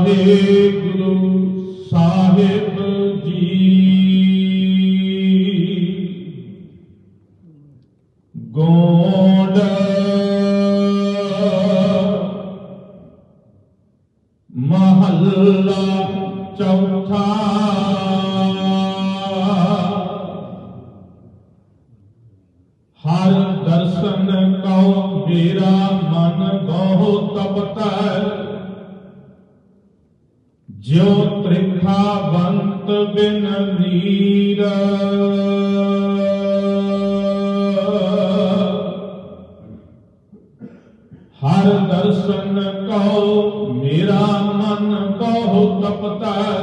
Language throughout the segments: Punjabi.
ਵਾਹਿਗੁਰੂ ਸਾਹਿਬ ਜੀ। ਗੋਡ ਮਹੱਲਾ ਚੌਥਾ। ਹਰ ਦਰਸ਼ਨ ਕਉ ਮੇਰਾ ਮਨ ਬਹੁ ਤਪਤਾ। ਜਿਉ ਤ੍ਰਿਖਾ ਬੰਤ ਬਿਨ ਨੀਰ। ਹਰ ਦਰਸ਼ਨ ਕਉ, ਮੇਰਾ ਮਨ ਕਹੋ ਤਪਤੈ।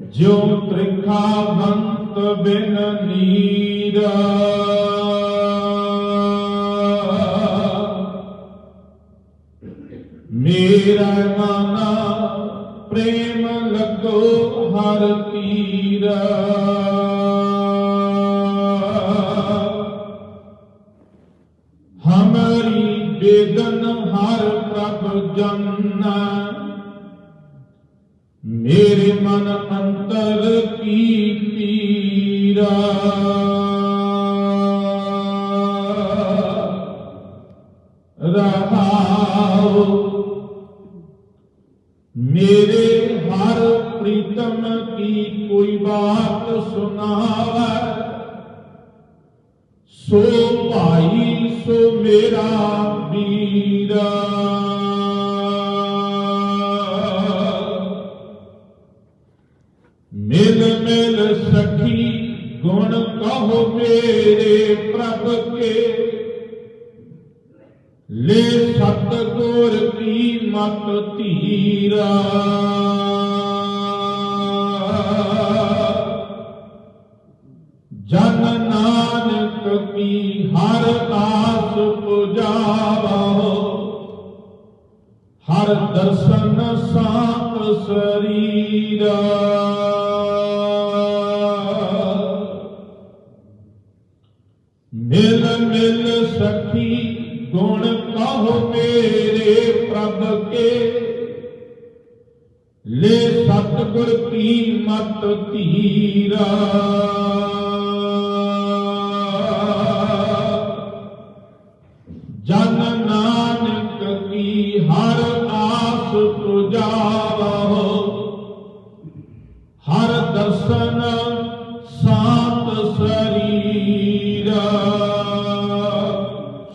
ਜਿਉ ਤ੍ਰਿਖਾ ਬੰਤ ਬਿਨ ਨੀਰ। ਮੇਰਾ ਮਨ ਪ੍ਰੇਮ ਲੱਗੋ ਹਰ ਤੀਰ। ਹਮਰੀ ਬੇਦਨ ਹਰ ਪ੍ਰਭ ਜਨ। ਮੇਰੇ ਮਨ ਅੰਤਰ ਕੀ ਪੀਰਾ ਰਹਾਉ ਮੇਰੇ ਹਰ ਪ੍ਰੀਤਮ ਕੀ ਕੋਈ ਬਾਤ ਸੁਣਾਵੇ? ਸੋ ਭਾਈ, ਸੋ ਮੇਰਾ ਵੀਰਾ। ਮਿਲ ਮਿਲ ਸਖੀ, ਗੁਣ ਕਹੋ ਮੇਰੇ ਪ੍ਰਭ ਕੇ। ਲੈ ਸਤਗੁਰ ਕੀ ਧੀਰਾ। ਜਨ ਨਾਨਕ ਕੀ ਹਰ ਆਸ ਪੁਜਾਵੋ ਹਰ ਦਰਸ਼ਨ ਸਾਤ ਸਰੀਰਾ। ਮਿਲ ਮਿਲ ਸਖੀ ਗੁਣ ਕਹੋ ਮੇਰੇ ਪ੍ਰਭ ਕੇ। ਲੈ ਸਤਗੁਰ ਕੀ ਮਤ ਧੀਰਾ। ਜਨ ਨਾਨਕ ਕੀ ਹਰ ਆਸ ਪੁਜਾਵੋ। ਹਰ ਦਰਸ਼ਨ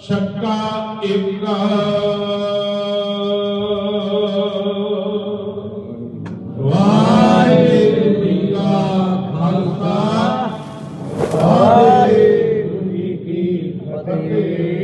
ਸ਼ੱਕਾ ਇੱਕ। ਵਾਹਿਗੁਰੂ ਜੀ ਕਾ ਖਾਲਸਾ। ਵਾਹਿਗੁਰੂ ਜੀ ਕੀ ਫਤਿਹ।